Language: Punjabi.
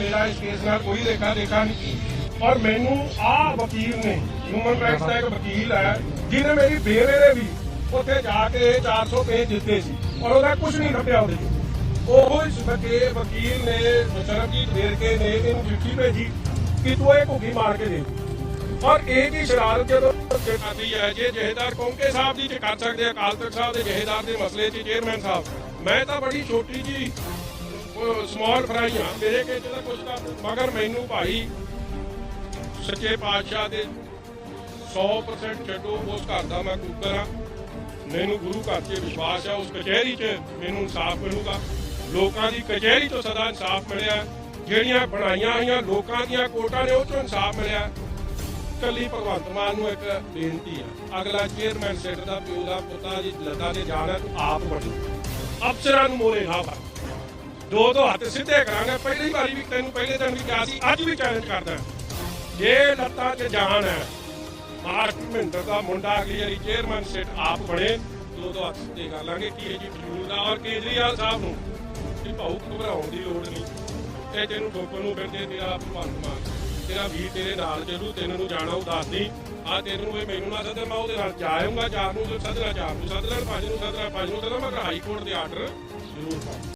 ਮੇਰਾ ਇਸ ਕੇਸ ਨਾਲ ਕੋਈ ਲੇਖਾ ਦੇਖਾ ਨਹੀਂ ਔਰ ਮੈਨੂੰ ਆਹ ਵਕੀਲ ਨੇ ਹਿਊਮਨ ਰਾਈਟਸ ਦਾ ਇੱਕ ਵਕੀਲ ਹੈ, ਜਿਹਨੇ ਮੇਰੀ ਬੇਵੇਰੇ ਵੀ ਉੱਥੇ ਜਾ ਕੇ 400 ਪੇਜ ਦਿੱਤੇ ਸੀ ਔਰ ਉਹਦਾ ਕੁਝ ਨਹੀਂ ਲੱਭਿਆ ਉਹਦੇ ਉਹ ਇਸ ਵਕੇ, ਵਕੀਲ ਨੇ, ਸਰਬਜੀਤ ਵੇਰਕੇ ਨੇ ਇਹਨੂੰ ਚਿੱਠੀ ਭੇਜੀ ਕਿ ਤੂੰ ਇਹ ਘੁੱਗੀ ਮਾਰ ਕੇ ਦੇ ਔਰ ਇਹ ਵੀ ਸ਼ਰਾਰਤ ਜਦੋਂ ਆਦੀ ਹੈ, ਜੇ ਜਹੇਦਾਰ ਕੌਂਕੇ ਸਾਹਿਬ ਦੀ ਜੇ ਕਰ ਸਕਦੇ ਅਕਾਲ ਤਖਤ ਸਾਹਿਬ ਦੇ ਜਹੇਦਾਰ ਦੇ ਮਸਲੇ 'ਚ ਚੇਅਰਮੈਨ ਸਾਹਿਬ। ਮੈਂ ਤਾਂ ਬੜੀ ਛੋਟੀ ਜੀ ਸਮਾਲ ਫਰਾਈ ਹਾਂ ਮੇਰੇ ਕੇ ਜਿਹਦਾ ਕੁਝ ਕਰ ਮਗਰ ਮੈਨੂੰ ਭਾਈ ਸੱਚੇ ਪਾਤਸ਼ਾਹ ਦੇ 100% ਛੱਡੋ, ਉਸ ਘਰ ਦਾ ਮੈਂ ਕੁੱਕਰ ਹਾਂ ਮੈਨੂੰ ਗੁਰੂ ਘਰ 'ਚ ਵਿਸ਼ਵਾਸ ਹੈ ਉਸ ਕਚਹਿਰੀ 'ਚ ਮੈਨੂੰ ਇਨਸਾਫ ਮਿਲੂਗਾ। ਲੋਕਾਂ ਦੀ ਕਚਹਿਰੀ 'ਤੋਂ ਸਦਾ ਇਨਸਾਫ ਮਿਲਿਆ। ਜਿਹੜੀਆਂ ਬਣਾਈਆਂ ਹੋਈਆਂ ਲੋਕਾਂ ਦੀਆਂ ਕੋਟਾਂ ਨੇ, ਉਹ ਤੋਂ ਇਨਸਾਫ ਮਿਲਿਆ। ਕੱਲੀ ਭਗਵੰਤ ਮਾਨ ਨੂੰ ਇੱਕ ਬੇਨਤੀ ਆ, ਅਗਲਾ ਚੇਅਰਮੈਨ ਸਿੱਟ ਦਾ ਪਿਓ ਦਾ ਪੁੱਤਾ ਜੀ ਲੱਦਾ ਤੇ ਜਾਣਾ ਆਪ ਬਣੀ। ਅਫਸਰਾਂ ਨੂੰ ਮੋਰੇ ਨਾ ਪਾ ਦੋ ਦੋ ਹੱਥ ਸਿੱਧੇ ਕਰਾਂਗੇ। ਪਹਿਲੀ ਵਾਰੀ ਵੀ ਤੈਨੂੰ ਪਹਿਲੇ ਦਿਨ ਵੀ ਕਿਹਾ ਸੀ, ਅੱਜ ਵੀ ਚੈਲੰਜ ਕਰਦਾ ਜੇ ਲੱਤਾਂ 'ਚ ਜਾਨ ਹੈ, ਮਾਰਕ ਮਹਿੰਦਰ ਦਾ ਮੁੰਡਾ ਅਗਲੀ ਵਾਰੀ ਚੇਅਰਮੈਨ ਸੈਟ ਆਪ ਬਣੇ। ਦੋ ਦੋ ਹੱਥ ਸਿੱਧੇ ਕਰ ਲਾਂਗੇ, ਕੀ ਇਹ ਦਾ ਔਰ ਕੇਜਰੀਵਾਲ ਸਾਹਿਬ ਨੂੰ। ਕਿ ਭਾਉ ਘਬਰਾਉਣ ਦੀ ਲੋੜ ਨਹੀਂ। ਤੇ ਤੈਨੂੰ ਡੋਕਰ ਨੂੰ ਫਿਰਦੇ ਤੇਰਾ ਭਗਵੰਤ ਮਾਨ। ਤੇਰਾ ਵੀਰ ਤੇਰੇ ਨਾਲ ਚੱਲੂ ਤੈਨੂੰ ਨੂੰ ਜਾਣਾ ਉਹ ਦੱਸਦੀ। ਆ ਤੈਨੂੰ ਇਹ ਮੈਨੂੰ ਨਾ ਸੱਦੇ, ਮੈਂ ਉਹਦੇ ਨਾਲ ਜਾਇਆਂਗਾ ਚਾਰ ਨੂੰ ਸੱਦਣਾ, ਚਾਰ ਨੂੰ ਸੱਦਣਾ, ਪੰਜ ਨੂੰ ਸੱਦਣਾ, ਪੰਜ ਨੂੰ ਸੱਦਣਾ ਮੈਂ ਹਾਈ ਕੋਰਟ ਦੇ ਆਰਡਰ ਜ਼ਰੂਰ ਪਾਉਂ